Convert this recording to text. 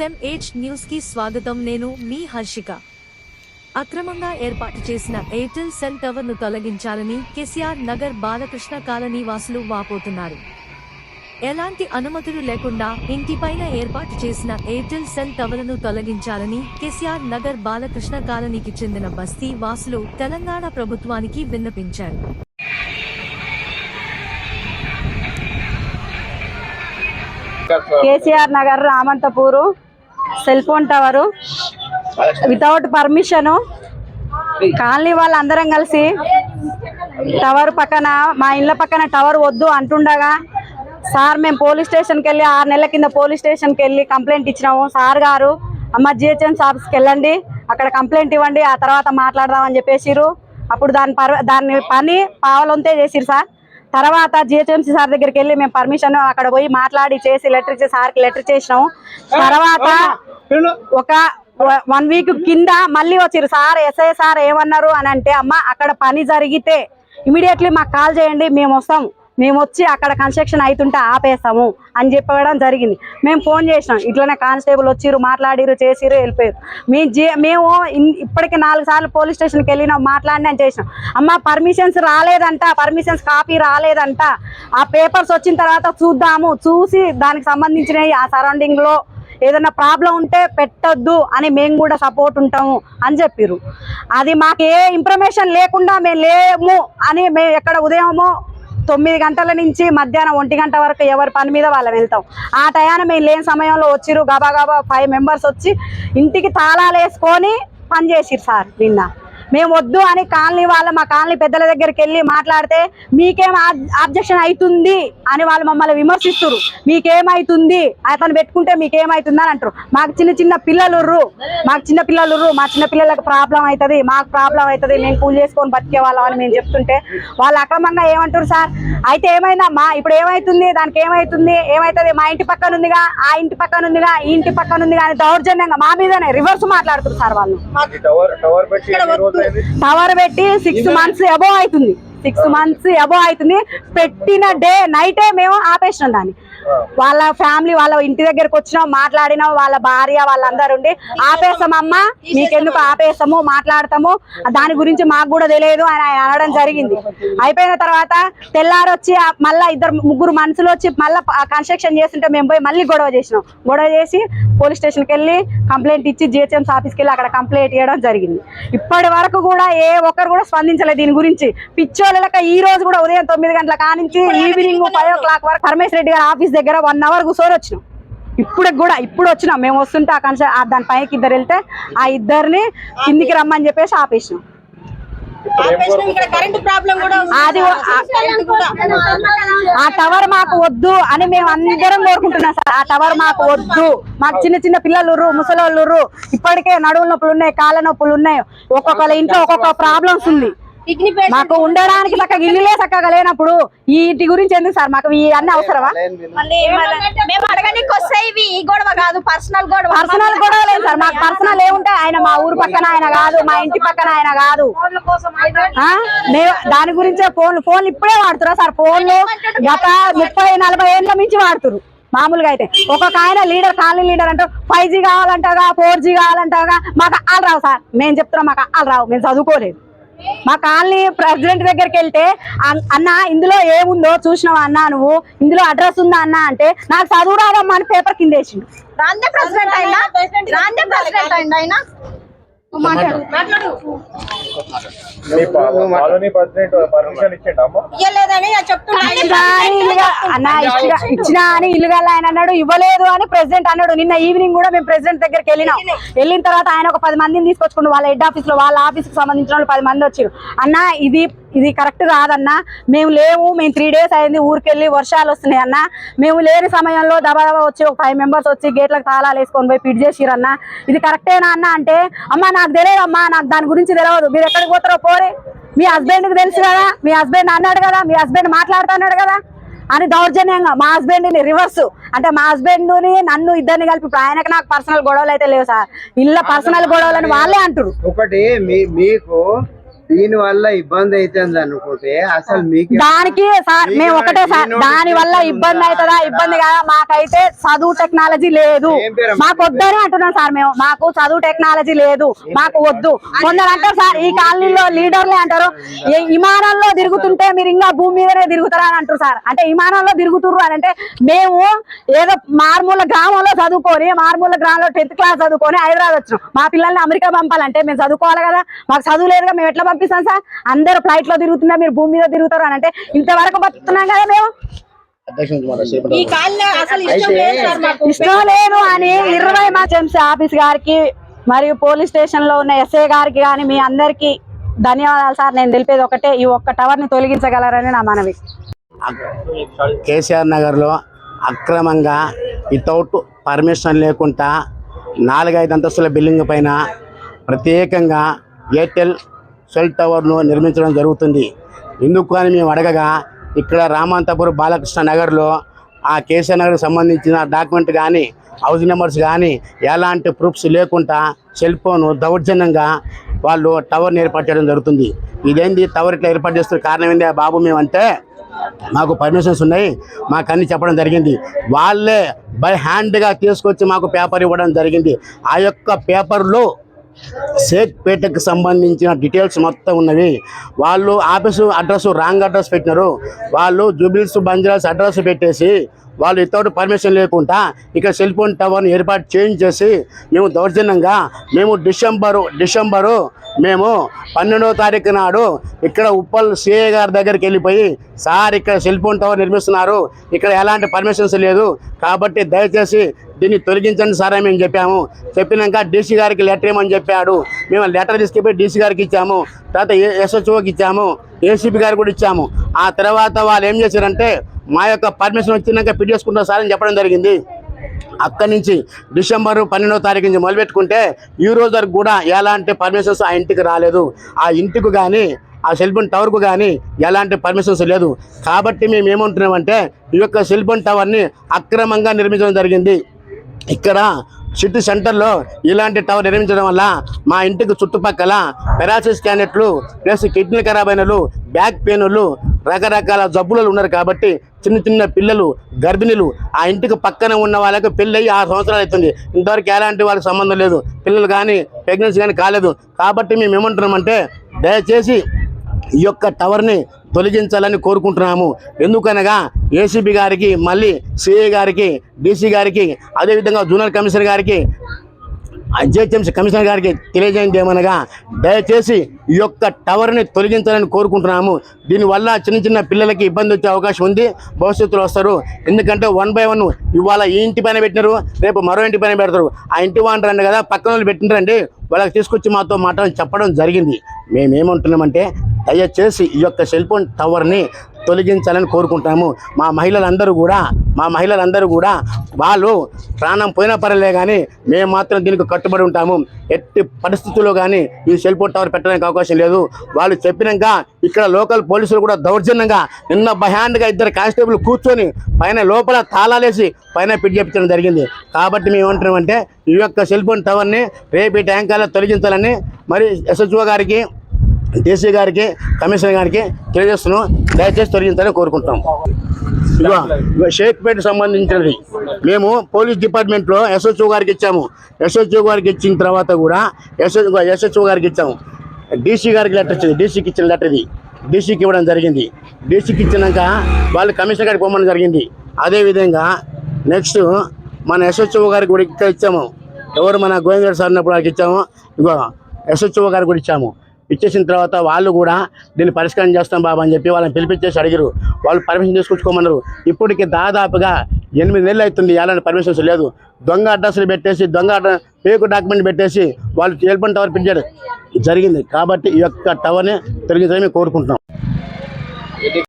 SMH న్యూస్కి స్వాగతం. నేను మీ హర్షిక. అక్రమంగా ఏర్పాటు చేసిన ఎయిర్టెల్ సెల్ టవర్ను తొలగించాలని కెసిఆర్ నగర్ బాలకృష్ణ కాలనీ వాసులు వాపోతున్నారు. ఎలాంటి అనుమతులు లేకుండా ఇంటిపైన ఏర్పాటు చేసిన ఎయిర్టెల్ సెల్ టవర్లను తొలగించాలని కెసిఆర్ నగర్ బాలకృష్ణ కాలనీకి చెందిన బస్తీ వాసులు తెలంగాణ ప్రభుత్వానికి విన్నపించారు. KCR Nagar Ramanthapur cell phone tower. Without permission colony వాళ్ళందరం కలిసి టవర్ పక్కన మా ఇళ్ళ పక్కన టవర్ వద్దు అంటుండగా సార్ మేము పోలీస్ స్టేషన్కి వెళ్ళి ఆరు నెలల కింద పోలీస్ స్టేషన్కి వెళ్ళి కంప్లైంట్ ఇచ్చినాము. సార్ గారు అమ్మ జిహెచ్ఎం ఆఫీస్కి వెళ్ళండి అక్కడ కంప్లైంట్ ఇవ్వండి ఆ తర్వాత మాట్లాడదామని చెప్పేసిరు అప్పుడు దాని పర్ దాన్ని పని పావలంతే చేసిరు సార్. తర్వాత జిహెచ్ఎంసీ సార్ దగ్గరికి వెళ్ళి మేము పర్మిషన్ అక్కడ పోయి మాట్లాడి చేసి లెటర్ ఇచ్చి సార్కి లెటర్ చేసినాము తర్వాత ఒక వన్ వీక్ కింద మళ్ళీ వచ్చిరు సార్ ఎస్ఐ సార్ ఏమన్నారు అని అంటే అమ్మ అక్కడ పని జరిగితే ఇమీడియట్లీ మాకు కాల్ చేయండి మేము వస్తాం. మేము వచ్చి అక్కడ కన్స్ట్రక్షన్ అవుతుంటే ఆపేస్తాము అని చెప్పడం జరిగింది. మేము ఫోన్ చేసినాం. ఇట్లనే కానిస్టేబుల్ వచ్చిర్రు మాట్లాడిరు చేసిరు వెళ్ళిపోయారు. మేము జే మేము ఇప్పటికి నాలుగు సార్లు పోలీస్ స్టేషన్కి వెళ్ళినాం మాట్లాడినా చేసినాం. అమ్మ పర్మిషన్స్ రాలేదంట పర్మిషన్స్ కాపీ రాలేదంట. ఆ పేపర్స్ వచ్చిన తర్వాత చూద్దాము చూసి దానికి సంబంధించినవి ఆ సరౌండింగ్లో ఏదైనా ప్రాబ్లం ఉంటే పెట్టొద్దు అని మేము కూడా సపోర్ట్ ఉంటాము అని చెప్పిర్రు. అది మాకు ఏ ఇన్ఫర్మేషన్ లేకుండా మేము లేము అని మేము ఎక్కడ ఉదయమో తొమ్మిది గంటల నుంచి మధ్యాహ్నం ఒంటి గంట వరకు ఎవరి పని మీద వాళ్ళం వెళ్తాం. ఆ టయాన మేము లేని సమయంలో వచ్చిరు గబా గబా ఫైవ్ మెంబర్స్ వచ్చి ఇంటికి తాళాలు వేసుకొని పని చేసిర్రు సార్ నిన్న. మేము వద్దు అని కాలనీ వాళ్ళ మా కాలనీ పెద్దల దగ్గరికి వెళ్ళి మాట్లాడితే మీకేం ఆబ్జెక్షన్ అవుతుంది అని వాళ్ళు మమ్మల్ని విమర్శిస్తున్నారు మీకేమైతుంది? అతను పెట్టుకుంటే మీకేమైతుంది? అని అంటారు. మాకు చిన్న చిన్న పిల్లలు ఉర్రు మాకు చిన్న పిల్లలు ఉర్రు మా చిన్న పిల్లలకు ప్రాబ్లం అవుతుంది మాకు ప్రాబ్లం అవుతుంది మేము కూలి చేసుకొని బతికే వాళ్ళం అని మేము చెప్తుంటే వాళ్ళు అక్రమంగా ఏమంటారు సార్? అయితే ఏమైందమ్మా ఇప్పుడు ఏమైతుంది? దానికి ఏమైతుంది? ఏమైతుంది? మా ఇంటి పక్కన ఉందిగా? ఆ ఇంటి పక్కన ఉందిగా? ఈ ఇంటి పక్కన ఉందిగా? అని దౌర్జన్యంగా మా మీదనే రివర్స్ మాట్లాడుతున్నారు సార్ వాళ్ళు. టవర్ పెట్టి సిక్స్ మంత్స్ అబో అవుతుంది. సిక్స్ మంత్స్ అబో అవుతుంది. పెట్టిన డే నైటే మేము ఆపేసినాం దాన్ని. వాళ్ళ ఫ్యామిలీ వాళ్ళ ఇంటి దగ్గరకు వచ్చినాం మాట్లాడినాం వాళ్ళ భార్య వాళ్ళందరూ ఉండి ఆపేస్తామమ్మా మీకెందుకు ఆపేస్తాము మాట్లాడతాము దాని గురించి మాకు కూడా తెలియదు అని ఆయన అనడం జరిగింది. అయిపోయిన తర్వాత తెల్లారి వచ్చి మళ్ళా ఇద్దరు ముగ్గురు మనుషులు వచ్చి మళ్ళీ కన్స్ట్రక్షన్ చేస్తుంటే మేము పోయి మళ్ళీ గొడవ చేసినాం. గొడవ చేసి పోలీస్ స్టేషన్కి వెళ్ళి కంప్లైంట్ ఇచ్చి జిహెచ్ఎంసీ ఆఫీస్కి వెళ్ళి అక్కడ కంప్లైంట్ ఇవ్వడం జరిగింది. ఇప్పటి వరకు కూడా ఏ ఒక్కరు కూడా స్పందించలేదు దీని గురించి. పిచ్చోళ్ళక ఈ రోజు కూడా ఉదయం తొమ్మిది గంటల కానించి ఈవినింగ్ ఫైవ్ ఓ క్లాక్ వరకు పరమేశ్వర రెడ్డి గారి ఆఫీస్ దగ్గర వన్ అవర్ కూర్చొని వచ్చినాం. ఇప్పుడు కూడా ఇప్పుడు వచ్చినాం. మేము వస్తుంటే ఆ కన్స ఆ దాని పైకి ఇద్దరు వెళ్తే ఆ ఇద్దరిని కిందికి రమ్మని చెప్పేసి ఆపేసినాం. అది ఆ- టవర్ మాకు వద్దు అని మేము అందరం కోరుకుంటున్నాం సార్. ఆ టవర్ మాకు వద్దు. మాకు చిన్న చిన్న పిల్లలు ముసలోళ్ళు. ఇప్పటికే నడువుల నొప్పులు ఉన్నాయి కాళ్ళ నొప్పులు ఉన్నాయి. ఒక్కొక్కళ్ళ ఇంట్లో ఒక్కొక్క ప్రాబ్లమ్స్ ఉంది. మాకు ఉండడానికి చక్కగా ఇల్లులే చక్కగా లేనప్పుడు ఈ ఇంటి గురించి ఎందుకు సార్? మాకు ఈ అన్ని అవసరమా? మేము అడగడానికి వస్తాయి ఇవి ఈ గొడవ కాదు పర్సనల్ గొడవ. పర్సనల్ గొడవ లేదు సార్. మాకు పర్సనల్ ఏముంటే ఆయన మా ఊరు పక్కన ఆయన కాదు మా ఇంటి పక్కన ఆయన కాదు. దాని గురించే ఫోన్ ఫోన్ ఇప్పుడే వాడుతురా సార్. ఫోన్లు గత ముప్పై నలభై ఏళ్ళ మించి వాడుతురు మామూలుగా అయితే ఒక్కొక్క ఆయన లీడర్ కాలనీ లీడర్ అంటారు. ఫైవ్ జీ కావాలంటగా ఫోర్ జీ కావాలంటగా మాకు అల్లు రావు సార్. మేము చెప్తున్నాం మాకు అల్లు రావు. మేము చదువుకోలేదు. మా కాలనీ ప్రెసిడెంట్ దగ్గరికి వెళ్తే అన్- అన్న ఇందులో ఏముందో చూసినావా అన్న నువ్వు? ఇందులో అడ్రస్ ఉందా అన్న? అంటే నాకు చదువు రాదమ్మా అని పేపర్ కింద వేసిండు. రాందే ప్రెసిడెంట్ అయినా? రాందే ప్రెసిడెంట్ అయింది ఇచ్చినా అని ఇల్లుగా అన్న ఇచ్చినా ఇచ్చినా అని ఇల్లుగా ఆయన అన్నాడు ఇవ్వలేదు అని ప్రెసిడెంట్ అన్నాడు. నిన్న ఈవినింగ్ కూడా మేము ప్రెసిడెంట్ దగ్గరికి వెళ్ళినాం. వెళ్ళిన. తర్వాత ఆయన ఒక పది మందిని తీసుకొచ్చుకుంటూ వాళ్ళ హెడ్ ఆఫీస్లో వాళ్ళ ఆఫీస్కి సంబంధించిన వాళ్ళు పది మంది వచ్చారు అన్న ఇది ఇది కరెక్ట్ కాదన్న. మేము లేవు మేము త్రీ డేస్ అయింది ఊరికెళ్ళి వర్షాలు వస్తున్నాయి అన్న. మేము లేని సమయంలో దబా దబా వచ్చి ఒక ఫైవ్ మెంబర్స్ వచ్చి గేట్లకు తాళాలు వేసుకొని పోయి ఫిట్ చేసిరన్న ఇది కరెక్టేనా అన్న అంటే అమ్మ నాకు తెలియదు అమ్మా నాకు దాని గురించి తెలియదు. మీరు ఎక్కడికి పోతారో పోరే. మీ హస్బెండ్కి తెలుసు కదా మీ హస్బెండ్ అన్నాడు కదా మీ హస్బెండ్ మాట్లాడుతున్నాడు కదా అని దౌర్జన్యంగా మా హస్బెండ్ని రివర్స్ అంటే మా హస్బెండ్ని నన్ను ఇద్దరిని కలిపి ఇప్పుడు ఆయనకు నాకు పర్సనల్ గొడవలు అయితే లేవు సార్. ఇళ్ళ పర్సనల్ గొడవలని వాళ్ళే అంటారు ఒకటి మీకు దీని వల్ల ఇబ్బంది అవుతుంది అనుకుంటే అసలు మీకు దానికి సార్ మేము ఒకటే సార్ దాని వల్ల ఇబ్బంది అవుతుందా? ఇబ్బంది కదా? మాకైతే చదువు టెక్నాలజీ లేదు? మాకు వద్దని అంటున్నాం సార్ మేము. మాకు చదువు టెక్నాలజీ లేదు. మాకు వద్దు. కొందరు అంటారు సార్ ఈ కాలనీలో లీడర్లే అంటారు. ఈ విమానాల్లో తిరుగుతుంటే మీరు ఇంకా భూమి మీదనే తిరుగుతారా అని అంటారు సార్. అంటే విమానాల్లో తిరుగుతుర్రు అని అంటే మేము ఏదో మారుమూల గ్రామంలో చదువుకొని మారుమూల గ్రామంలో టెన్త్ క్లాస్ చదువుకొని హైదరాబాద్ వచ్చినాం మా పిల్లల్ని అమెరికా పంపాలంటే మేము చదువుకోవాలి కదా. మాకు చదువు లేదుగా మేము ఎట్లా పంపిస్తాం సార్. అందరూ ఫ్లైట్లో తిరుగుతున్నా మీరు భూమి మీద తిరుగుతారు అని అంటే ఇంతవరకు బతుకుతున్నాం కదా మేము. ఈ కాలనీ అసలు ఇష్టం లేదు లేదు అని ఇరవై మా ఆఫీస్ గారికి మరియు పోలీస్ స్టేషన్లో ఉన్న ఎస్ఐ గారికి కానీ మీ అందరికి ధన్యవాదాలు సార్. నేను తెలిపేది ఒకటే ఈ ఒక్క టవర్ని తొలగించగలరని నా మనవి. కేసీఆర్ నగర్లో అక్రమంగా వితౌట్ పర్మిషన్ లేకుండా నాలుగైదు అంతస్తుల బిల్డింగ్ పైన ప్రత్యేకంగా ఎయిర్టెల్ సెల్ టవర్ను నిర్మించడం జరుగుతుంది. ఎందుకు అని మేము అడగగా ఇక్కడ రామంతపురం బాలకృష్ణ నగర్లో ఆ కేసీఆర్ నగర్కి సంబంధించిన డాక్యుమెంట్ కానీ హౌస్ నెంబర్స్ కానీ ఎలాంటి ప్రూఫ్స్ లేకుండా సెల్ ఫోన్ దౌర్జన్యంగా వాళ్ళు టవర్ని ఏర్పాటు చేయడం జరుగుతుంది. ఇదేంది టవర్ ఇట్లా ఏర్పాటు చేస్తున్న కారణం ఏంది బాబు మేమంటే మాకు పర్మిషన్స్ ఉన్నాయి మాకు అన్ని చెప్పడం జరిగింది. వాళ్ళే బై హ్యాండ్గా తీసుకొచ్చి మాకు పేపర్ ఇవ్వడం జరిగింది. ఆ యొక్క పేపర్లో షేక్పేటకు సంబంధించిన డీటెయిల్స్ మొత్తం ఉన్నవి. వాళ్ళు ఆఫీసు అడ్రస్ రాంగ్ అడ్రస్ పెట్టినారు. వాళ్ళు జూబిల్స్ బంజరాస్ అడ్రస్ పెట్టేసి వాళ్ళు ఇతడు పర్మిషన్ లేకుండా ఇక్కడ సెల్ ఫోన్ టవర్ని ఏర్పాటు చేంజ్ చేసి మేము దౌర్జన్యంగా మేము డిసెంబరు డిసెంబరు మేము పన్నెండవ తారీఖు నాడు ఇక్కడ ఉప్పల్ సిఏ గారి దగ్గరికి వెళ్ళిపోయి సార్ ఇక్కడ సెల్ ఫోన్ టవర్ నిర్మిస్తున్నారు. ఇక్కడ ఎలాంటి పర్మిషన్స్ లేదు. కాబట్టి దయచేసి దీన్ని తొలగించండి సార్ అని మేము చెప్పాము. చెప్పినాక డీసీ గారికి లెటర్ ఇవ్వమని చెప్పాడు. మేము లెటర్ తీసుకెళ్ళి డీసీ గారికి ఇచ్చాము. తర్వాత ఎస్హెచ్ఓకి ఇచ్చాము. ఏసీపీ గారికి కూడా ఇచ్చాము. ఆ తర్వాత వాళ్ళు ఏం చేశారంటే మా యొక్క పర్మిషన్ వచ్చినాక పిడి చేసుకుంటాం సార్ అని చెప్పడం జరిగింది. అక్కడి నుంచి డిసెంబర్ పన్నెండో తారీఖు నుంచి మొదలుపెట్టుకుంటే ఈ రోజు వరకు కూడా ఎలాంటి పర్మిషన్స్ ఆ ఇంటికి రాలేదు. ఆ ఇంటికి కానీ ఆ సెల్ ఫోన్ టవర్కు కానీ ఎలాంటి పర్మిషన్స్ లేదు. కాబట్టి మేము ఏమంటున్నామంటే ఈ యొక్క సెల్ ఫోన్ టవర్ని అక్రమంగా నిర్మించడం జరిగింది. ఇక్కడ సిటీ సెంటర్లో ఇలాంటి టవర్ నిర్మించడం వల్ల మా ఇంటికి చుట్టుపక్కల పెరాసిస్ క్యానెట్లు ప్లస్ కిడ్నీ ఖరాబ్ అయినలు బ్యాక్ పెయిన్లు రకరకాల జబ్బులు ఉన్నారు కాబట్టి చిన్న చిన్న పిల్లలు గర్భిణీలు ఆ ఇంటికి పక్కన ఉన్న వాళ్ళకి పెళ్ళయి ఆరు సంవత్సరాలు అవుతుంది. ఇంతవరకు ఎలాంటి వాళ్ళకి సంబంధం లేదు. పిల్లలు కానీ ప్రెగ్నెన్సీ కానీ కాలేదు. కాబట్టి మేము ఏమంటున్నామంటే దయచేసి ఈ యొక్క టవర్ని తొలగించాలని కోరుకుంటున్నాము. ఎందుకనగా ఏసీబీ గారికి మళ్ళీ సిఏ గారికి డీసీ గారికి అదేవిధంగా జూనియర్ కమిషనర్ గారికి జిహెచ్ఎంసీ కమిషనర్ గారికి తెలియజేయండి ఏమనగా దయచేసి ఈ యొక్క టవర్ని తొలగించాలని కోరుకుంటున్నాము. దీనివల్ల చిన్న చిన్న పిల్లలకి ఇబ్బంది వచ్చే అవకాశం ఉంది భవిష్యత్తులో వస్తారు. ఎందుకంటే వన్ బై వన్ ఇవాళ ఈ ఇంటి పైన పెట్టినారు రేపు మరో ఇంటి పైన పెడతారు. ఆ ఇంటి వాంటారండి కదా పక్కన వాళ్ళు పెట్టినారండి వాళ్ళకి తీసుకొచ్చి మాతో మాట్లాడి చెప్పడం జరిగింది. మేమేమంటున్నామంటే దయచేసి ఈ యొక్క సెల్ ఫోన్ టవర్ని తొలగించాలని కోరుకుంటాము. మా మహిళలందరూ కూడా మా మహిళలందరూ కూడా వాళ్ళు ప్రాణం పోయినా పర్లే కానీ మేము మాత్రం దీనికి కట్టుబడి ఉంటాము. ఎట్టి పరిస్థితుల్లో కానీ ఈ సెల్ ఫోన్ టవర్ పెట్టడానికి అవకాశం లేదు. వాళ్ళు చెప్పినాక ఇక్కడ లోకల్ పోలీసులు కూడా దౌర్జన్యంగా నిన్న భయాండ్గా ఇద్దరు కానిస్టేబుల్ కూర్చొని పైన లోపల తాళాలేసి పైన పిట్ చెప్పించడం జరిగింది. కాబట్టి మేము ఏమంటున్నామంటే ఈ యొక్క సెల్ ఫోన్ టవర్ని రేపు ఈ ట్యాంకాల్లో తొలగించాలని మరి ఎస్హెచ్ఓ గారికి డీసీ గారికి కమిషనర్ గారికి తెలియజేస్తున్నాం. దయచేసి తొలగించాలని కోరుకుంటున్నాం. ఇదిగో సంబంధించినది. మేము పోలీస్ డిపార్ట్మెంట్లో ఎస్హెచ్ఓ గారికి ఇచ్చాము. ఎస్హెచ్ఓ గారికి ఇచ్చిన తర్వాత కూడా ఎస్హెచ్ ఎస్హెచ్ఓ గారికి ఇచ్చాము. డీసీ గారికి లెటర్ వచ్చింది డీసీకి ఇచ్చిన లెటర్ ఇది. డీసీకి ఇవ్వడం జరిగింది. డీసీకి ఇచ్చినాక వాళ్ళు కమిషనర్ గారికి పోమని జరిగింది. అదేవిధంగా నెక్స్ట్ మన ఎస్హెచ్ఓ గారికి కూడా ఇక్కడ ఇచ్చాము. ఎవరు మన గోవిందరెడ్డి సార్ ఉన్నప్పుడు వాళ్ళకి ఇచ్చాము. ఇగో ఎస్హెచ్ఓ గారికి కూడా ఇచ్చాము. ఇచ్చేసిన తర్వాత వాళ్ళు కూడా దీన్ని పరిష్కారం చేస్తాం బాబా అని చెప్పి వాళ్ళని పిలిపించేసి అడిగారు వాళ్ళు పర్మిషన్ తీసుకొచ్చుకోమన్నారు. ఇప్పటికి దాదాపుగా ఎనిమిది నెలలు అవుతుంది ఎలాంటి పర్మిషన్స్ లేదు. దొంగ అడ్రస్లు పెట్టేసి దొంగ అడ్రస్ ఫేక్ డాక్యుమెంట్ పెట్టేసి వాళ్ళు ఎల్పన్ టవర్ పెట్టారు జరిగింది. కాబట్టి ఈ యొక్క టవర్ని తొలగించాలని కోరుకుంటున్నాం.